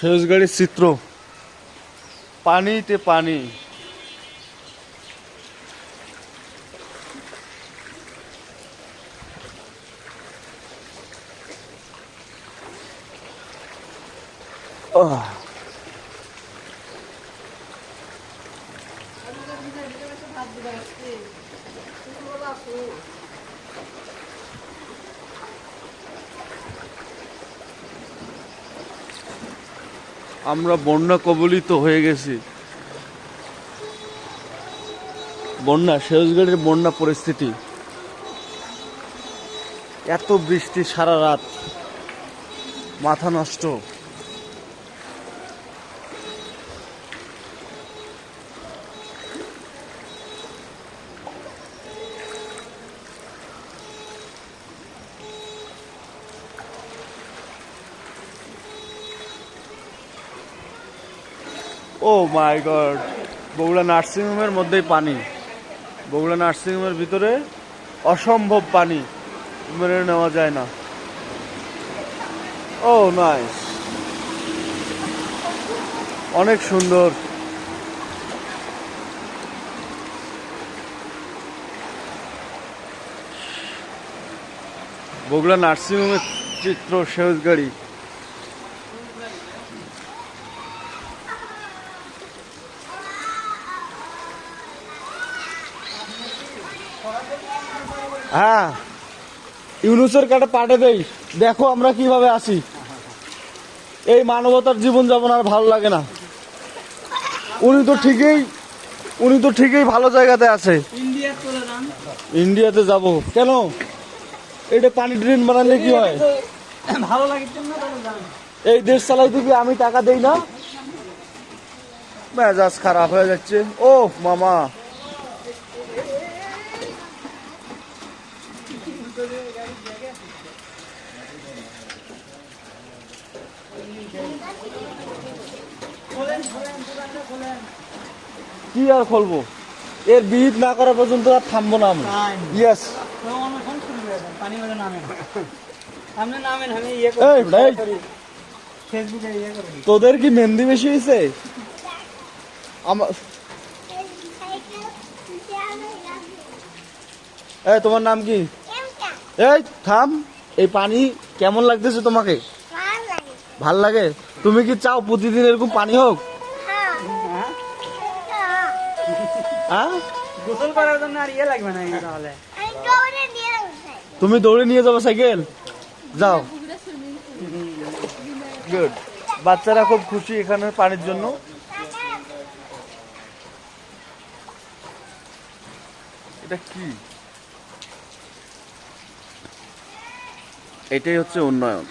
সেউজ গাড়ির চিত্র পানিতে পানি। আহ। আমরা বন্যা কবলিত হয়ে গেছি। বন্যা সেউজগড়ের বন্যা পরিস্থিতি। এত বৃষ্টি সারা রাত। মাথা নষ্ট। ও মাই গড। বগুড়া নার্সিংহোমের মধ্যেই পানি। বগুড়া নার্সিংহোমের ভিতরে অসম্ভব পানি। মেনে নেওয়া যায় না। ও, নাইস। অনেক সুন্দর। বগুড়া নার্সিংহোমের চিত্র সেউজ গাড়ি হ্যাঁ। ইউনুসের কাটে পাঠে দেই। দেখো আমরা কীভাবে আসি। এই মানবতার জীবন যাপন আর ভালো লাগে না। উনি তো ঠিকই উনি তো ঠিকই ভালো জায়গাতে আছে। ইন্ডিয়াতে যাব। কেন? এটা পানি ড্রেন বানালে কি হয়? ভালো যান এই দেশ চালাইতে কি আমি টাকা দেই না। মেজাজ খারাপ হয়ে যাচ্ছে। ও মামা। কি আর খুলবো এর বিহিত না করা পর্যন্ত আর থামবো না আমি। ইয়েস ইয়ে ইয়ে তোদের কি মেহেন্দি বেশি হয়েছে আমার এই তোমার নাম কি? এই থাম। এই পানি কেমন লাগতেছে তোমাকে? ভালো লাগে? তুমি কি চাও প্রতিদিন এরকম পানি হোক? হ্যাঁ? হ্যাঁ গোসল করার জন্য আর ইয়ে লাগবে না এই তাহলে। তুমি দৌড়ে নিয়ে যাব সাইকেল? যাও। গুড বাচ্চারা খুব খুশি এখানে পানির জন্য। এটা কি? এটাই হচ্ছে উন্নয়ন।